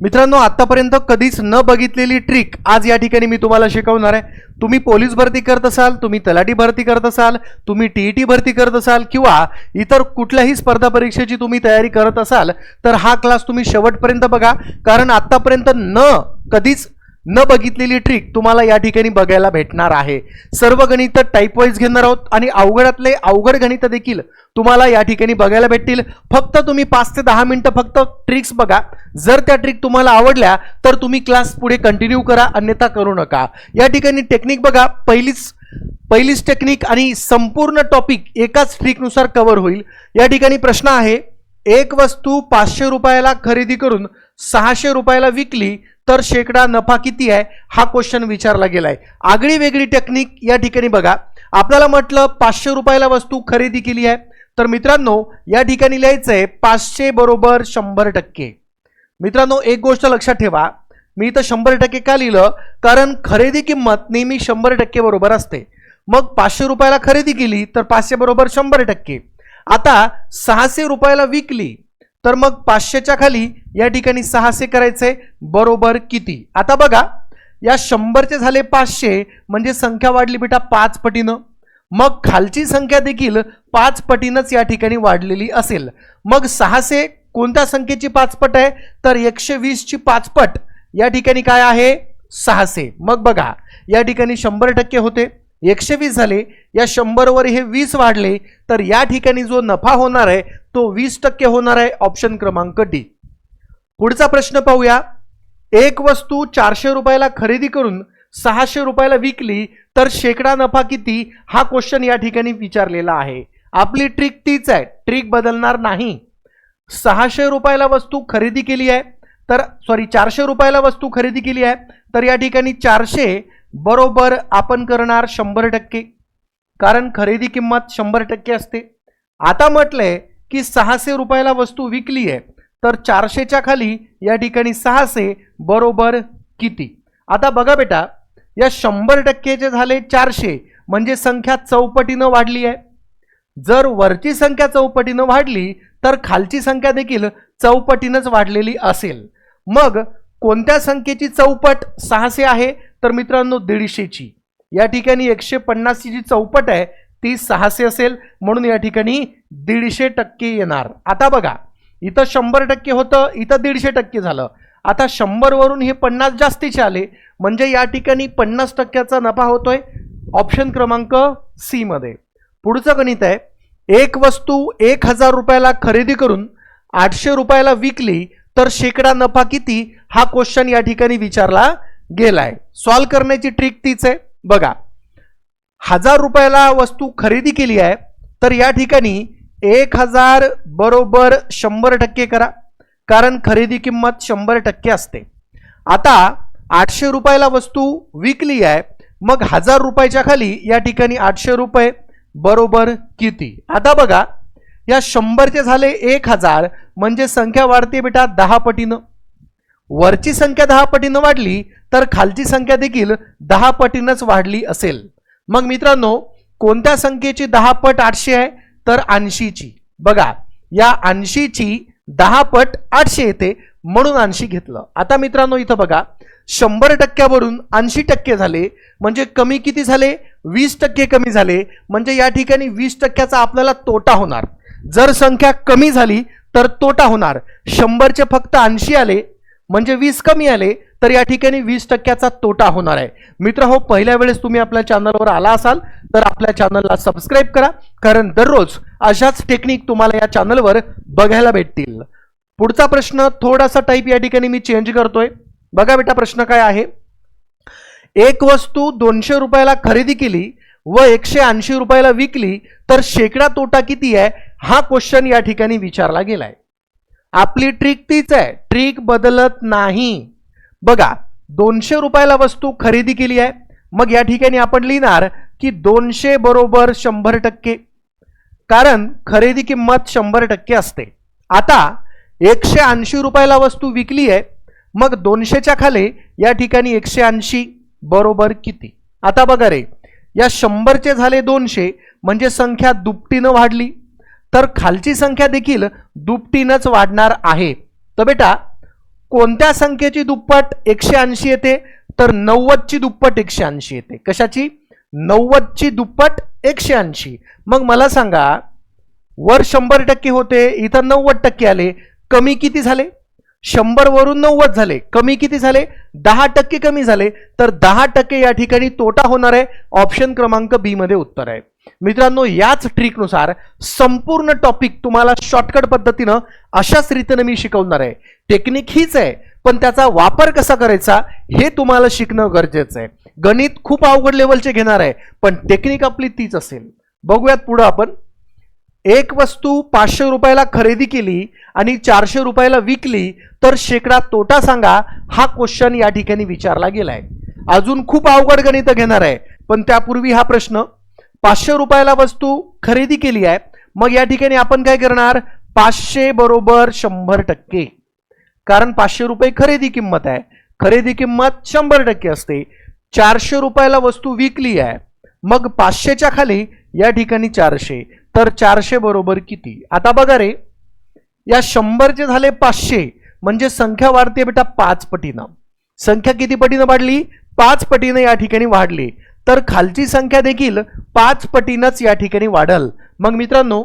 मित्रांनो आतापर्यंत कधीच न बघितलेली ट्रिक आज या ठिकाणी मी तुम्हाला शिकवणार आहे. तुम्ही पोलीस भरती करत असाल तुम्ही तलाठी भरती करत असाल तुम्ही टी ई टी भरती करत असाल किंवा इतर कुठल्याही स्पर्धा परीक्षेची तुम्ही तयारी करत असाल तर हा क्लास तुम्ही शेवटपर्यंत बघा. कारण आत्तापर्यंत न कधीच न बघितलेली ट्रिक तुम्हाला या ठिकाणी बघायला भेटणार आहे. सर्व गणित टाईप वाईज घेणार आहोत आणि अवघडातले अवघड गणित देखील तुम्हाला या ठिकाणी बघायला भेटतील. फक्त तुम्ही पाच ते दहा मिनिटं फक्त ट्रिक्स बघा. जर त्या ट्रिक तुम्हाला आवडल्या तर तुम्ही क्लास पुढे कंटिन्यू करा अन्यथा करू नका. या ठिकाणी टेक्निक बघा. पहिलीच पहिलीच टेक्निक आणि संपूर्ण टॉपिक एकाच ट्रिकनुसार कव्हर होईल. या ठिकाणी प्रश्न आहे एक वस्तू पाचशे रुपयाला खरेदी करून सहाशे रुपयाला विकली तर शेकडा नफा किती आहे? हा क्वेश्चन विचारला गेला आहे आगळी वेगळी टेक्निक या ठिकाणी बघा. आपल्याला म्हटलं पाचशे रुपयाला वस्तू खरेदी केली आहे. तर मित्रांनो या ठिकाणी लिहायचं आहे पाचशे बरोबर शंभर टक्के. मित्रांनो एक गोष्ट लक्षात ठेवा. मी इथं शंभर टक्के का लिहिलं? कारण खरेदी किंमत नेहमी शंभर टक्के बरोबर असते. मग पाचशे रुपयाला खरेदी केली तर पाचशे बरोबर शंभर टक्के. आता सहाशे रुपयाला विकली तर मग पाचशेच्या खाली या ठिकाणी सहाशे करायचे बरोबर किती? आता बघा या शंभरचे झाले पाचशे म्हणजे संख्या वाढली बेटा पाच पटीनं. मग खालची संख्या देखील पाच पटीनंच या ठिकाणी वाढलेली असेल. मग सहाशे कोणत्या संख्येची पाचपट आहे? तर एकशे वीसची पाचपट या ठिकाणी काय आहे? सहाशे. मग बघा या ठिकाणी शंभर टक्के होते. एकशे वीस झाले या शंभरवर हे वीस वाढले तर या ठिकाणी जो नफा होणार आहे तो वीस टक्के होणार आहे ऑप्शन क्रमांक डी. पुढचा प्रश्न पाहूया. एक वस्तू चारशे रुपयाला खरेदी करून सहाशे रुपयाला विकली तर शेकडा नफा किती? हा क्वेश्चन या ठिकाणी विचारलेला आहे. आपली ट्रिक तीच आहे. ट्रिक बदलणार नाही. सहाशे रुपयाला वस्तू खरेदी केली आहे तर सॉरी चारशे रुपयाला वस्तू खरेदी केली आहे तर या ठिकाणी चारशे बरोबर आपण करणार शंभर टक्के. कारण खरेदी किंमत शंभर टक्के असते. आता म्हटलंय की सहाशे रुपयाला वस्तू विकली आहे तर चारशेच्या खाली या ठिकाणी सहाशे बरोबर किती? आता बघा बेटा या शंभर टक्केचे झाले चारशे म्हणजे संख्या चौपटीनं वाढली आहे. जर वरची संख्या चौपटीनं वाढली तर खालची संख्या देखील चौपटीनंच वाढलेली असेल. मग कोणत्या संख्येची चौपट सहाशे आहे? तर मित्रांनो दीडशेची. या ठिकाणी एकशे पन्नासची जी चौपट आहे ती सहाशे असेल. म्हणून या ठिकाणी दीडशे टक्के येणार. आता बघा इथं शंभर टक्के होतं इथं दीडशे टक्के झालं. आता शंभरवरून हे पन्नास जास्तीचे आले. म्हणजे या ठिकाणी पन्नास टक्क्याचा नफा होतोय. ऑप्शन क्रमांक सीमध्ये पुढचं गणित आहे. एक वस्तू एक हजार रुपयाला खरेदी करून आठशे रुपयाला विकली तर शेकडा नफा किती? हा क्वेश्चन या ठिकाणी विचारला गेलाय. सॉल्व करण्याची ट्रिक तीच आहे. बघा. हजार रुपयाला वस्तू खरेदी केली आहे तर या ठिकाणी एक हजार बरोबर शंभर टक्के करा. कारण खरेदी किंमत शंभर टक्के असते. आता आठशे रुपयाला वस्तू विकली आहे मग हजार रुपयाच्या खाली या ठिकाणी आठशे रुपये बरोबर किती? आता बघा. या शंभरचे झाले एक हजार म्हणजे संख्या वाढते बेटा दहा पटीनं. वरची संख्या दहा पटीनं वाढली तर खालची संख्या देखील दहा पटीनंच वाढली असेल. मग मित्रांनो कोणत्या संख्येची दहा पट आठशे आहे? तर ऐंशीची. बघा या ऐंशीची दहा पट आठशे येते म्हणून ऐंशी घेतलं. आता मित्रांनो इथं बघा शंभर टक्क्यावरून ऐंशी टक्के झाले म्हणजे कमी किती झाले? वीस टक्के कमी झाले म्हणजे या ठिकाणी वीस टक्क्याचा आपल्याला तोटा होणार. जर संख्या कमी झाली तर तोटा होणार. शंभरचे फक्त ऐंशी आले म्हणजे वीस कमी आले तर या ठिकाणी वीस टक्क्याचा तोटा होणार आहे. मित्र हो पहिल्या वेळेस तुम्ही आपल्या चॅनलवर आला असाल तर आपल्या चॅनलला सबस्क्राईब करा कारण दररोज अशाच टेक्निक तुम्हाला या चॅनलवर बघायला भेटतील. पुढचा प्रश्न थोडासा टाईप या ठिकाणी मी चेंज करतोय. बघा बेटा प्रश्न काय आहे? एक वस्तू दोनशे रुपयाला खरेदी केली व एकशे ऐंशी रुपयाला विकली तर शेकडा तोटा किती आहे? हा क्वेश्चन या ठिकाणी विचारला गेलाय. आपली ट्रिक तीच आहे. ट्रिक बदलत नाही. बघा दोनशे रुपयाला वस्तू खरेदी केली आहे. मग या ठिकाणी आपण लिहिणार की दोनशे बरोबर शंभर टक्के. कारण खरेदी किंमत शंभर टक्के असते. आता एकशे ऐंशी रुपयाला वस्तू विकली आहे. मग दोनशेच्या खाली या ठिकाणी एकशे ऐंशी बरोबर किती? आता बघा रे या शंभरचे झाले दोनशे म्हणजे संख्या दुपटीनं वाढली. तर खालची संख्या देखील दुपटीनंच वाढणार आहे. तर बेटा कोणत्या संख्येची दुप्पट एकशे ऐंशी येते? तर नव्वदची दुप्पट एकशे ऐंशी येते. कशाची? नव्वदची दुप्पट एकशे ऐंशी. मग मला सांगा वर शंभर टक्के होते इथं नव्वद टक्के आले. कमी किती झाले? शंभर वरून नव्वद झाले. कमी किती झाले? दहा टक्के कमी झाले. तर दहा टक्के या ठिकाणी तोटा होणार आहे. ऑप्शन क्रमांक बी मध्ये उत्तर आहे. मित्रांनो याच ट्रिकनुसार संपूर्ण टॉपिक तुम्हाला शॉर्टकट पद्धतीनं अशाच रीतीनं मी शिकवणार आहे. टेक्निक हीच आहे पण त्याचा वापर कसा करायचा हे तुम्हाला शिकणं गरजेचं आहे. गणित खूप अवघड लेवलचे घेणार आहे पण टेक्निक आपली तीच असेल. बघूयात पुढं आपण. एक वस्तू पाचशे रुपयाला खरेदी केली आणि चारशे रुपयाला विकली तर शेकडा तोटा सांगा हा क्वेश्चन या ठिकाणी विचारला गेलाय. अजून खूप अवघड गणित घेणार आहे पण त्यापूर्वी हा प्रश्न. पाचशे रुपयाला वस्तू खरेदी केली आहे. मग या ठिकाणी आपण काय करणार? पाचशे बरोबर शंभर टक्के. कारण पाचशे रुपये खरेदी किंमत आहे. खरेदी किंमत शंभर टक्के असते. चारशे रुपयाला वस्तू विकली आहे. मग पाचशेच्या खाली या ठिकाणी चारशे. तर चारशे बरोबर किती? आता बघा रे. या शंभरचे झाले पाचशे. म्हणजे संख्या वाढते बेटा पाच पटीनं. संख्या किती पटीनं वाढली? पाच पटीनं या ठिकाणी वाढली. तर खालची संख्या देखील पाच पटीनंच या ठिकाणी वाढल. मग मित्रांनो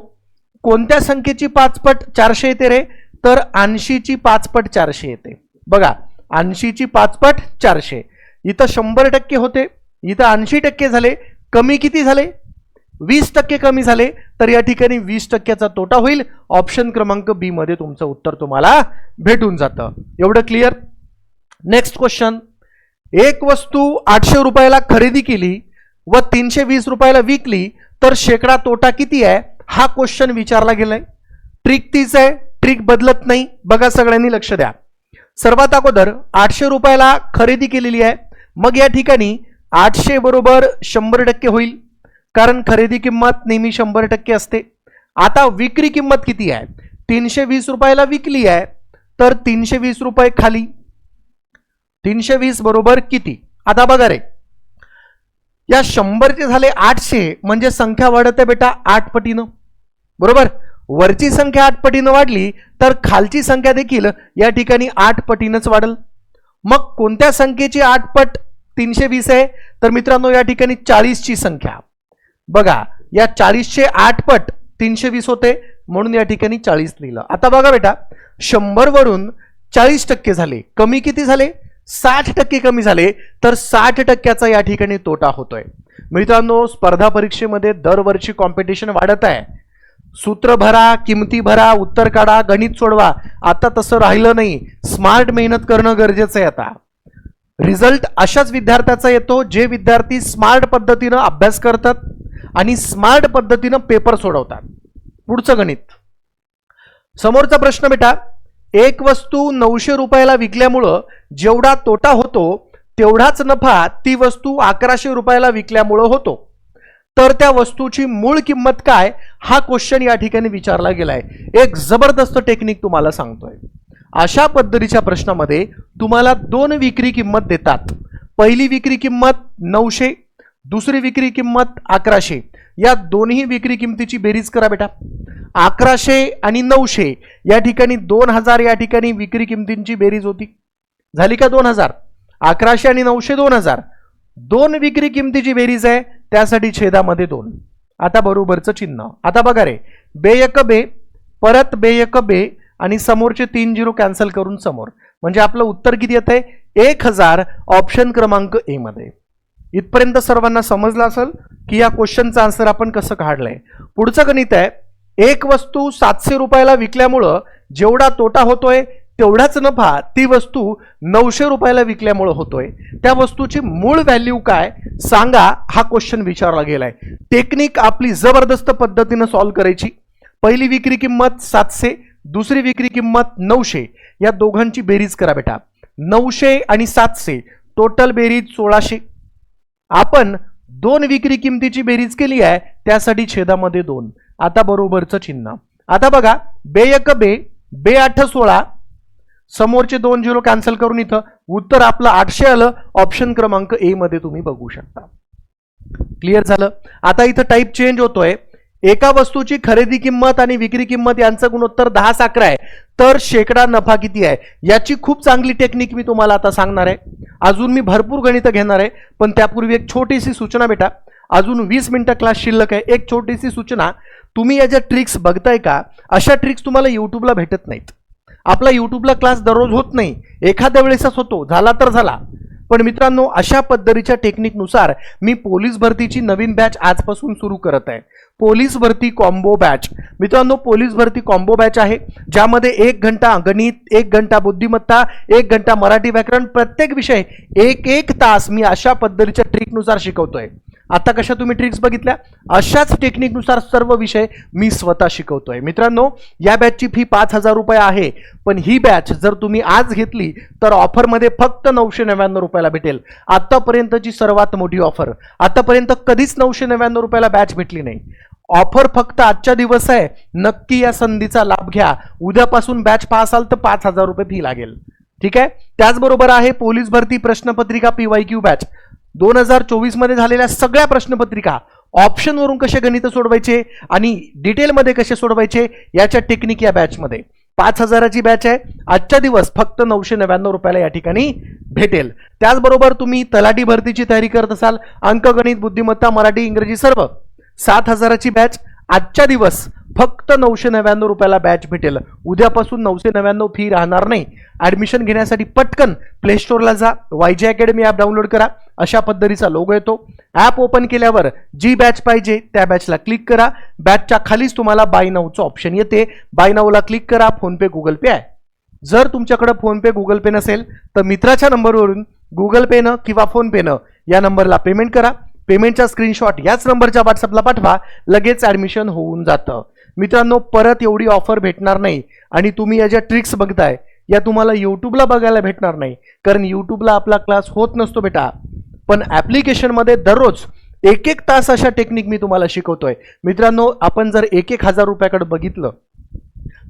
कोणत्या संख्येची पाचपट चारशे येते रे? तर ऐंशीची पाचपट चारशे येते. बघा ऐंशीची पाचपट चारशे. इथं शंभर टक्के होते. इथं ऐंशी टक्के झाले. कमी किती झाले? वीस टक्के कमी झाले. तर या ठिकाणी वीस टक्क्याचा तोटा होईल. ऑप्शन क्रमांक बी मध्ये तुमचं उत्तर तुम्हाला भेटून जातं. एवढं क्लिअर नेक्स्ट क्वेश्चन एक वस्तू आठशे रुपयाला खरेदी केली व तीनशे वीस रुपयाला विकली तर शेकडा तोटा किती आहे? हा क्वेश्चन विचारला गेलाय. ट्रिक तीच आहे. ट्रिक बदलत नाही. बघा सगळ्यांनी लक्ष द्या. सर्वात अगोदर आठशे रुपयाला खरेदी केलेली आहे. मग या ठिकाणी आठशे बरोबर शंभर टक्के होईल. कारण खरेदी किंमत नेहमी शंभर टक्के असते. आता विक्री किंमत किती आहे? तीनशे वीस रुपयाला विकली आहे तर तीनशे वीस रुपये खाली. तीनशे वीस बरोबर किती? आता बघा रे. या शंभरचे झाले आठशे म्हणजे संख्या वाढते बेटा आठ पटीनं. बरोबर? वरची संख्या आठ पटीनं वाढली तर खालची संख्या देखील या ठिकाणी आठ पटीनंच वाढल. मग कोणत्या संख्येची आठ पट तीनशे वीस आहे? तर मित्रांनो या ठिकाणी चाळीसची संख्या. बघा या चाळीसचे आठ पट तीनशे वीस होते म्हणून या ठिकाणी चाळीस लिहिलं. आता बघा बेटा शंभरवरून चाळीस टक्के झाले. कमी किती झाले? साठ टक्के कमी झाले तर साठ टक्क्याचा या ठिकाणी तोटा होतोय. मित्रांनो स्पर्धा परीक्षेमध्ये दरवर्षी कॉम्पिटिशन वाढत आहे. सूत्र भरा किमती भरा उत्तर काढा गणित सोडवा. आता तसं राहिलं नाही. स्मार्ट मेहनत करणं गरजेचं आहे आता. रिझल्ट अशाच विद्यार्थ्याचा येतो जे विद्यार्थी स्मार्ट पद्धतीनं अभ्यास करतात आणि स्मार्ट पद्धतीनं पेपर सोडवतात. पुढचं गणित. समोरचा प्रश्न बेटा एक वस्तू नऊशे रुपयाला विकल्यामुळं जेवढा तोटा होतो तेवढाच नफा ती वस्तू अकराशे रुपयाला विकल्यामुळं होतो. तर त्या वस्तूची मूळ किंमत काय हा क्वेश्चन या ठिकाणी विचारला गेलाय. एक जबरदस्त टेक्निक तुम्हाला सांगतोय. अशा पद्धतीच्या प्रश्नामध्ये तुम्हाला दोन विक्री किंमत देतात. पहिली विक्री किंमत नऊशे दुसरी विक्री किंमत अकराशे. या दोन्ही विक्री किंमतीची बेरीज करा बेटा. अकराशे आणि नऊशे या ठिकाणी दोन हजार या ठिकाणी विक्री किंमतींची बेरीज होती. झाली का दोन हजार? अकराशे आणि नऊशे दोन हजार. दोन विक्री किमतीची बेरीज आहे त्यासाठी छेदामध्ये दोन. आता बरोबरचं चिन्ह. आता बघा रे बेयक बे परत बेयक बे आणि समोरचे तीन झिरो कॅन्सल करून समोर. म्हणजे आपलं उत्तर किती येत आहे एक हजार ऑप्शन क्रमांक ए मध्ये. इथपर्यंत सर्वांना समजलं असेल? की या क्वेश्चनचं आन्सर आपण कसं काढलंय? पुढचं गणित आहे एक वस्तू सातशे रुपयाला विकल्यामुळं जेवढा तोटा होतोय तेवढाच नफा ती वस्तू नऊशे रुपयाला विकल्यामुळं होतोय. त्या वस्तूची मूळ व्हॅल्यू काय? सांगा हा क्वेश्चन विचारला गेलाय. टेक्निक आपली जबरदस्त पद्धतीनं सॉल्व्ह करायची. पहिली विक्री किंमत सातशे दुसरी विक्री किंमत नऊशे. या दोघांची बेरीज करा बेटा. नऊशे आणि सातशे. टोटल बेरीज सोळाशे. आपण दोन विक्री किमतीची बेरीज केली आहे त्यासाठी छेदामध्ये दोन. आता बरोबरचं चिन्ह. आता बघा बे एक बे बे आठ सोळा. समोरचे दोन झिरो कॅन्सल करून इथं उत्तर आपलं आठशे आलं ऑप्शन क्रमांक ए मध्ये तुम्ही बघू शकता. क्लिअर झालं? आता इथं टाईप चेंज होतोय. एका वस्तूची खरेदी किंमत आणि विक्री किंमत यांचं गुणोत्तर दहा अकरा आहे. तर शेकडा नफा किती आहे? याची खूप चांगली टेक्निक मी तुम्हाला आता सांगणार आहे. अजून मी भरपूर गणितं घेणार आहे पण त्यापूर्वी एक छोटीशी सूचना बेटा. अजून वीस मिनटं क्लास शिल्लक आहे. एक छोटीशी सूचना. तुम्ही या ज्या ट्रिक्स बघताय का अशा ट्रिक्स तुम्हाला यूट्यूबला भेटत नाहीत. आपला यूट्यूबला क्लास दररोज होत नाही. एखाद्या वेळेसच होतो. झाला तर झाला. पण मित्रांनो अशा पद्धतीच्या टेक्निकनुसार मी पोलीस भरतीची नवीन बॅच आजपासून सुरू करत आहे. पोलीस भरती कॉम्बो बॅच मित्रांनो पोलीस भरती कॉम्बो बॅच आहे ज्यामध्ये एक घंटा गणित एक घंटा बुद्धिमत्ता एक घंटा मराठी व्याकरण प्रत्येक विषय एक एक तास मी अशा पद्धतीच्या ट्रिकनुसार शिकवतोय. आता कशा तुम्ही ट्रिक्स बघितल्या? अशाच टेक्निकनुसार सर्व विषय मी स्वतः शिकवतोय. मित्रांनो या बॅचची फी पाच हजार रुपये आहे. पण ही बॅच जर तुम्ही आज घेतली तर ऑफरमध्ये फक्त नऊशे नव्याण्णव रुपयाला भेटेल. आतापर्यंतची सर्वात मोठी ऑफर आतापर्यंत कधीच नऊशे नव्याण्णव रुपयाला बॅच भेटली नाही. ऑफर फक्त आजच्या दिवस आहे. नक्की या संधीचा लाभ घ्या. उद्यापासून बॅच पाहाल तर पाच हजार रुपये फी लागेल. ठीक आहे? त्याचबरोबर आहे पोलीस भरती प्रश्नपत्रिका पी क्यू बॅच दोन हजार चोवीसमध्ये झालेल्या सगळ्या प्रश्नपत्रिका ऑप्शनवरून कसे गणित सोडवायचे आणि डिटेलमध्ये कसे सोडवायचे याच्या टेक्निक या बॅचमध्ये पाच हजाराची बॅच आहे. आजच्या दिवस फक्त नऊशे नव्याण्णव रुपयाला या ठिकाणी भेटेल. त्याचबरोबर तुम्ही तलाठी भरतीची तयारी करत असाल अंकगणित बुद्धिमत्ता मराठी इंग्रजी सर्व सात हजाराची बॅच आजच्या दिवस फक्त नऊशे नव्याण्णव रुपयाला बॅच भेटेल. उद्यापासून नऊशे नव्याण्णव फी राहणार नाही. ऍडमिशन घेण्यासाठी पटकन प्ले स्टोअरला जा. Y G academy app download करा. अशा पद्धतीचा लोगो येतो. ॲप ओपन केल्यावर जी बॅच पाहिजे त्या बॅचला क्लिक करा. बॅचच्या खालीच तुम्हाला बाय नाऊचं ऑप्शन येते. बाय नाऊला क्लिक करा. फोनपे गुगल पे आहे. जर तुमच्याकडे फोनपे गुगल पे नसेल तर मित्राच्या नंबरवरून गुगल पेनं किंवा फोनपेनं या नंबरला पेमेंट करा. पेमेंटचा स्क्रीनशॉट याच नंबरच्या व्हॉट्सअपला पाठवा. लगेच ॲडमिशन होऊन जातं. मित्रांनो परत एवढी ऑफर भेटणार नाही. आणि तुम्ही या ज्या ट्रिक्स बघताय या तुम्हाला यूट्यूबला बघायला भेटणार नाही. कारण यूट्यूबला आपला क्लास होत नसतो बेटा. पण ॲप्लिकेशनमध्ये दररोज एक एक तास अशा टेक्निक मी तुम्हाला शिकवतोय. मित्रांनो आपण जर एक एक हजार रुपयाकडे बघितलं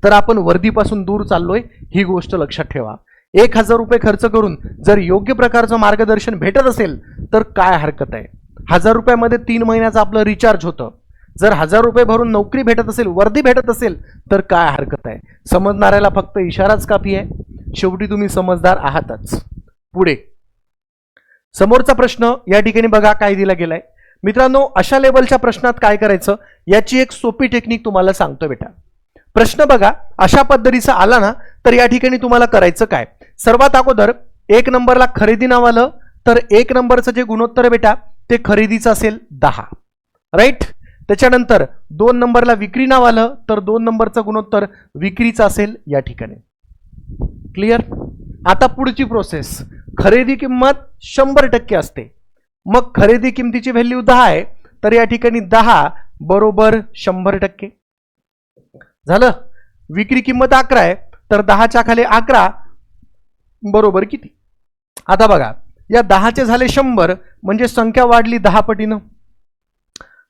तर आपण वर्दीपासून दूर चाललोय ही गोष्ट लक्षात ठेवा. एक हजार रुपये खर्च करून जर योग्य प्रकारचं मार्गदर्शन भेटत असेल तर काय हरकत आहे? हजार रुपयामध्ये तीन महिन्याचं आपलं रिचार्ज होतं. जर हजार रुपये भरून नोकरी भेटत असेल वर्दी भेटत असेल तर काय हरकत आहे? समजणाऱ्याला फक्त इशाराच कापी आहे. शेवटी तुम्ही समजदार आहातच. पुढे. समोरचा प्रश्न या ठिकाणी बघा काय दिला गेलाय. मित्रांनो अशा लेवलच्या प्रश्नात काय करायचं? याची एक सोपी टेक्निक तुम्हाला सांगतो बेटा. प्रश्न बघा अशा पद्धतीचा आला ना तर या ठिकाणी तुम्हाला करायचं काय? सर्वात अगोदर एक नंबरला खरेदी नाव आलं तर एक नंबरचं जे गुणोत्तर बेटा ते खरेदीचं असेल दहा. राईट त्याच्यानंतर दोन नंबरला विक्री नाव आलं तर दोन नंबरचं गुणोत्तर विक्रीचं असेल या ठिकाणी. क्लिअर आता पुढची प्रोसेस खरेदी किंमत शंभर टक्के असते. मग खरेदी किमतीची व्हॅल्यू दहा आहे तर या ठिकाणी दहा बरोबर शंभर टक्के. झालं? विक्री किंमत अकरा आहे तर दहाच्या खाली अकरा बरोबर किती? आता बघा या दहाचे झाले शंभर म्हणजे संख्या वाढली दहा पटीनं.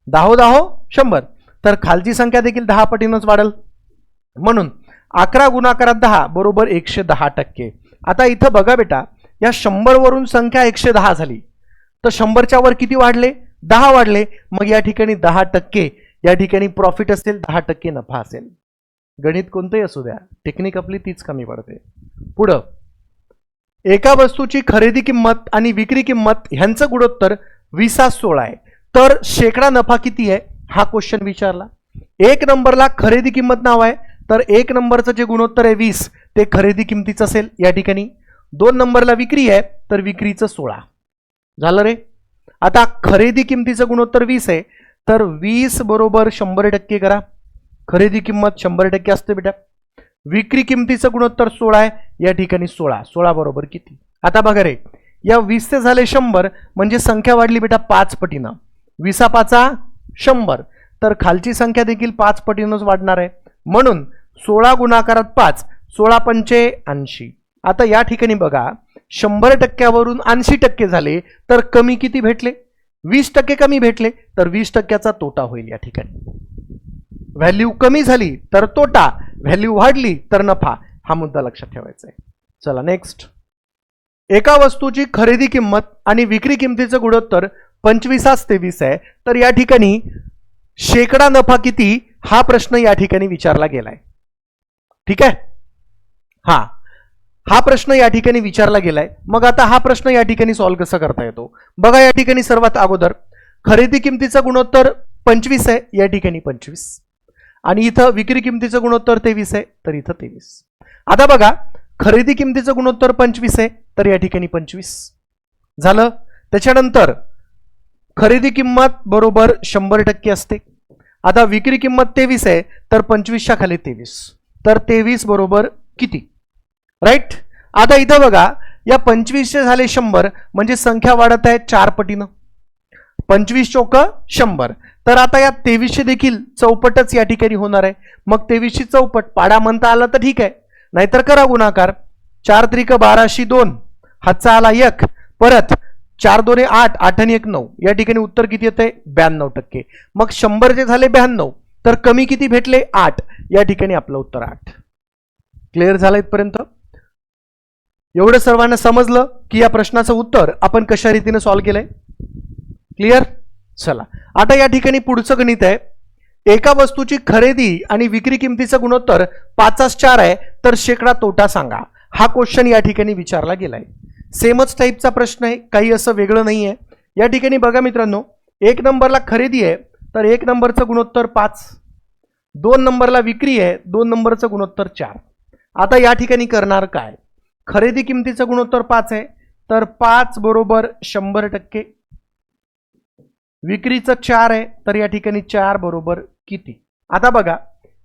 दहा दहा शंभर. तर खालची संख्या देखील दहा पटीनंच वाढेल. म्हणून अकरा गुणाकारात दहा बरोबर एकशे दहा टक्के. आता इथं बघा बेटा या शंभरवरून संख्या एकशे दहा झाली. तर शंभरच्या वर किती वाढले? दहा वाढले. मग या ठिकाणी दहा टक्के या ठिकाणी प्रॉफिट असेल दहा टक्के नफा असेल. गणित कोणतंही असू द्या. टेक्निक आपली तीच कमी पडते. पुढं. एका वस्तूची खरेदी किंमत आणि विक्री किंमत ह्यांचं गुणोत्तर विसा सोळा आहे. तर शेकडा नफा किती आहे? हा क्वेश्चन विचारला. एक नंबरला खरेदी किंमत नाव आहे. तर एक नंबरचं जे गुणोत्तर आहे वीस ते खरेदी किंमतीचं असेल या ठिकाणी. दोन नंबरला विक्री आहे तर विक्रीचं सोळा. झालं रे? आता खरेदी किंमतीचं गुणोत्तर वीस आहे तर वीस बरोबर शंभर टक्के करा. खरेदी किंमत शंभर टक्के असते बेटा. विक्री किंमतीचं गुणोत्तर सोळा आहे या ठिकाणी सोळा. सोळा बरोबर किती? आता बघा रे या वीसचे झाले शंभर म्हणजे संख्या वाढली बेटा पाच पटीनं. विसा पाचा शंभर तर खालची संख्या देखील पाच पटीनंच वाढणार आहे. म्हणून सोळा गुणाकारात पाच सोळा पंचे ऐंशी. आता या ठिकाणी बघा शंभर टक्क्यावरून ऐंशी टक्के झाले तर कमी किती भेटले? वीस टक्के कमी भेटले तर वीस टक्क्याचा तोटा होईल या ठिकाणी. व्हॅल्यू कमी झाली तर तोटा. व्हॅल्यू वाढली तर नफा. हा मुद्दा लक्षात ठेवायचा आहे. चला नेक्स्ट एका वस्तूची खरेदी किंमत आणि विक्री किंमतीचं गुणोत्तर पंचवीसास तेवीस आहे. तर या ठिकाणी शेकडा नफा किती? हा प्रश्न या ठिकाणी विचारला गेलाय. ठीक आहे? हा. हा प्रश्न या ठिकाणी विचारला गेलाय. मग आता हा प्रश्न या ठिकाणी सॉल्व्ह कसा करता येतो? बघा या ठिकाणी सर्वात अगोदर खरेदी किमतीचा गुणोत्तर पंचवीस आहे या ठिकाणी पंचवीस. आणि इथं विक्री किमतीचं गुणोत्तर तेवीस आहे तर इथं तेवीस. आता बघा खरेदी किमतीचं गुणोत्तर पंचवीस आहे तर या ठिकाणी पंचवीस. झालं? त्याच्यानंतर खरेदी किंमत बरोबर शंभर टक्के असते. आता विक्री किंमत तेवीस आहे तर पंचवीसच्या खाली तेवीस. तर तेवीस बरोबर किती? राईट आता इथं बघा या पंचवीसचे झाले शंभर म्हणजे संख्या वाढत आहे चार पटीनं पंचवीस चौक शंभर. तर आता या तेवीसशे देखील चौपटच या ठिकाणी होणार आहे. मग तेवीसशे चौपट पाडा म्हणता आला तर ठीक आहे. नाहीतर करा गुणाकार. चार त्रिक बाराशे दोन हातचा आला एक परत चार दोन आठ आठ आणि एक नऊ. या ठिकाणी उत्तर किती येते ब्याण्णव टक्के. मग शंभर जे झाले ब्याण्णव तर कमी किती भेटले? आठ. या ठिकाणी आपलं उत्तर आठ. क्लिअर झालं इथपर्यंत? एवढं सर्वांना समजलं की या प्रश्नाचं उत्तर आपण कशा रीतीने सॉल्व्ह केलंय? क्लिअर चला. आता या ठिकाणी पुढचं गणित आहे. एका वस्तूची खरेदी आणि विक्री किमतीचं गुणोत्तर पाचास चार आहे तर शेकडा तोटा सांगा. हा क्वेश्चन या ठिकाणी विचारला गेलाय. सेमच टाईपचा प्रश्न आहे काही असं वेगळं नाही आहे या ठिकाणी बघा मित्रांनो एक नंबरला खरेदी आहे तर एक नंबरचं गुणोत्तर पाच. दोन नंबरला विक्री आहे दोन नंबरचं गुणोत्तर चार. आता या ठिकाणी करणार काय? खरेदी किमतीचं गुणोत्तर पाच आहे. तर पाच बरोबर शंभर टक्के. विक्रीचं चार आहे तर या ठिकाणी चार बरोबर किती? आता बघा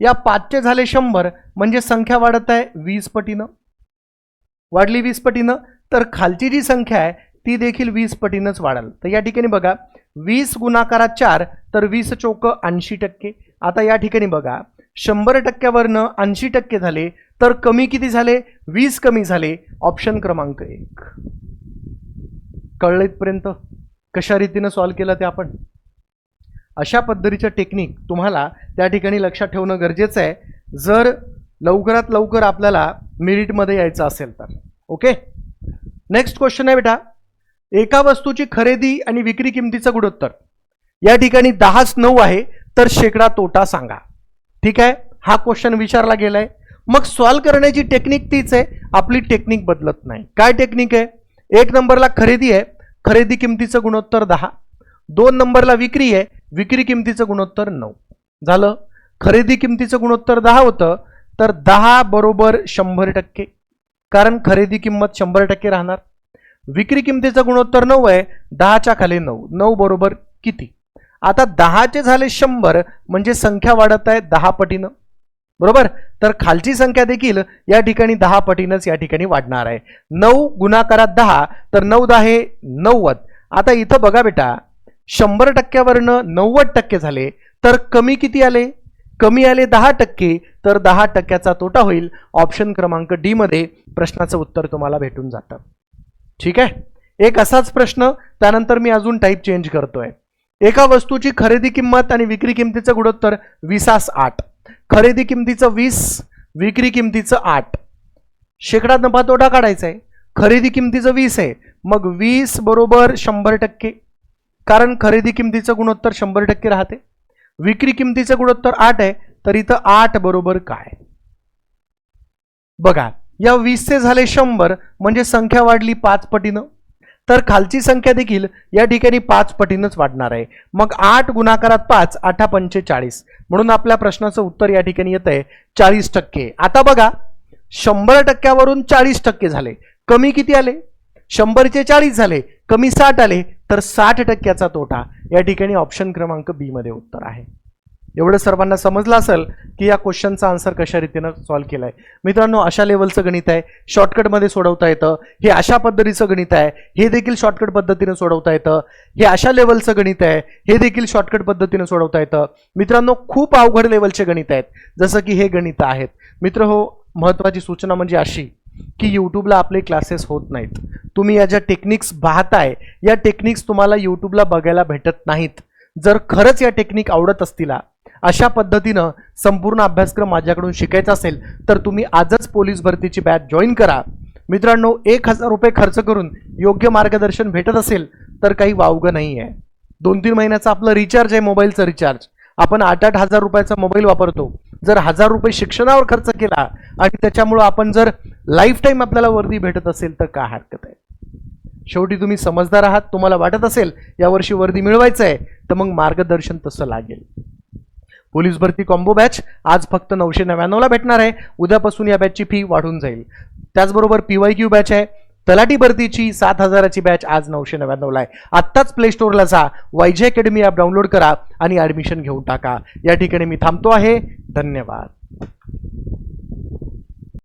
या पाचचे झाले शंभर म्हणजे संख्या वाढत आहे वीस पटीनं. वाढली वीस पटीनं तर खालची जी संख्या आहे ती देखील वीस पटीनंच वाढेल. तर या ठिकाणी बघा वीस गुणाकारात चार तर वीस चौक ऐंशी टक्के. आता या ठिकाणी बघा शंभर टक्क्यावरनं ऐंशी टक्के झाले तर कमी किती झाले? वीस कमी झाले. ऑप्शन क्रमांक एक. कळलं इथपर्यंत? कशा रीतीनं सॉल्व्ह केलं ते आपण? अशा पद्धतीचं टेक्निक तुम्हाला त्या ठिकाणी लक्षात ठेवणं गरजेचं आहे. जर लवकरात लवकर आपल्याला मेरिटमध्ये यायचं असेल तर. ओके नेक्स्ट क्वेश्चन आहे बेटा. एका वस्तूची खरेदी आणि विक्री किमतीचं गुणोत्तर. या ठिकाणी दहाच नऊ आहे तर शेकडा तोटा सांगा. ठीक आहे? हा क्वेश्चन विचारला गेलाय. मग सॉल्व्ह करण्याची टेक्निक तीच आहे. आपली टेक्निक बदलत नाही. काय टेक्निक आहे? एक नंबरला खरेदी आहे. खरेदी किमतीचं गुणोत्तर दहा. दोन नंबरला विक्री आहे. विक्री किमतीचं गुणोत्तर नऊ. झालं? खरेदी किमतीचं गुणोत्तर दहा होतं. तर दहा बरोबर शंभर टक्के. कारण खरेदी किंमत शंभर टक्के राहणार. विक्री किमतीचं गुणोत्तर नऊ आहे. दहाच्या खाली नऊ. नऊ बरोबर किती? आता दहाचे झाले शंभर. म्हणजे संख्या वाढत आहे दहा पटीनं. बरोबर? तर खालची संख्या देखील या ठिकाणी दहा पटीनंच या ठिकाणी वाढणार आहे. नऊ गुणाकारात दहा तर नऊ दहा हे नव्वद. आता इथं बघा बेटा शंभर टक्क्यावरनं नव्वद टक्के झाले तर कमी किती आले? कमी आले दहा टक्के तर दहा टक्क्याचा तोटा होईल. ऑप्शन क्रमांक डी मध्ये प्रश्नाचं उत्तर तुम्हाला भेटून जातं. ठीक आहे? एक असाच प्रश्न त्यानंतर मी अजून टाईप चेंज करतोय. एका वस्तूची खरेदी किंमत आणि विक्री किमतीचं गुणोत्तर विसास आठ. खरेदी किमतीचं वीस विक्री किमतीचं आठ. शेकडा नफा तोटा काढायचा आहे. खरेदी किमतीचं वीस आहे. मग वीस बरोबर शंभर टक्के. कारण खरेदी किमतीचं गुणोत्तर शंभर टक्के राहते. विक्री किमतीचं गुणोत्तर आठ आहे तर इथं आठ बरोबर काय? बघा या वीसचे झाले शंभर म्हणजे संख्या वाढली पाच पटीनं. तर खालची संख्या देखील या ठिकाणी पाच पटीनंच वाढणार आहे. मग आठ गुणाकारात पाच आठा पंचेचाळीस. म्हणून आपल्या प्रश्नाचं उत्तर या ठिकाणी येत आहे चाळीस टक्के. आता बघा शंभर टक्क्यावरून चाळीस टक्के झाले. कमी किती आले? शंभरचे चाळीस झाले. कमी साठ आले. तर साठ टक्क्याचा तोटा. या ठिकाणी ऑप्शन क्रमांक बी मध्ये उत्तर आहे. एवढं सर्वांना समजलं असेल की या क्वेश्चनचा आन्सर कशा रीतीनं सॉल्व्ह आहे मित्रांनो अशा लेवलचं गणित आहे. शॉर्टकटमध्ये सोडवता येतं. हे अशा पद्धतीचं गणित आहे. हे देखील शॉर्टकट पद्धतीनं सोडवता येतं. हे अशा लेवलचं गणित आहे. हे देखील शॉर्टकट पद्धतीनं सोडवता येतं. मित्रांनो खूप अवघड लेवलचे गणित आहेत. जसं की हे गणित आहेत. मित्र हो महत्त्वाची सूचना म्हणजे अशी की यूट्यूबला आपले क्लासेस होत नाहीत. तुम्ही या ज्या टेक्निक्स पाहताय या टेक्निक्स तुम्हाला यूट्यूबला बघायला भेटत नाहीत. जर खरंच या टेक्निक आवडत असतील अशा पद्धतीनं संपूर्ण अभ्यासक्रम माझ्याकडून शिकायचा असेल तर तुम्ही आजच पोलीस भरतीची बॅच जॉईन करा. मित्रांनो एक हजार रुपये खर्च करून योग्य मार्गदर्शन भेटत असेल तर काही वावगं नाही आहे दोन तीन महिन्याचं आपलं रिचार्ज आहे मोबाईलचं रिचार्ज आपण आठ आठ हजार रुपयाचा मोबाईल वापरतो. जर हजार रुपये शिक्षणावर खर्च केला आणि त्याच्यामुळं आपण जर लाईफ टाईम आपल्याला वर्दी भेटत असेल तर काय हरकत आहे? शेवटी तुम्ही समजदार आहात तुम्हाला वाटत असेल यावर्षी वर्दी मिळवायचं आहे तर मग मार्गदर्शन तसं लागेल. पोलीस भरती कॉम्बो बॅच आज फक्त नऊशे नव्याण्णवला भेटणार आहे. उद्यापासून या बॅचची फी वाढून जाईल. त्याचबरोबर पी वाय क्यू बॅच आहे. तलाठी भरतीची सात हजाराची बॅच आज नऊशे नव्याण्णवला आहे. आत्ताच प्ले स्टोअरला जा. वायजे अकॅडमी ॲप डाउनलोड करा आणि ॲडमिशन घेऊन टाका. या ठिकाणी मी थांबतो आहे. धन्यवाद.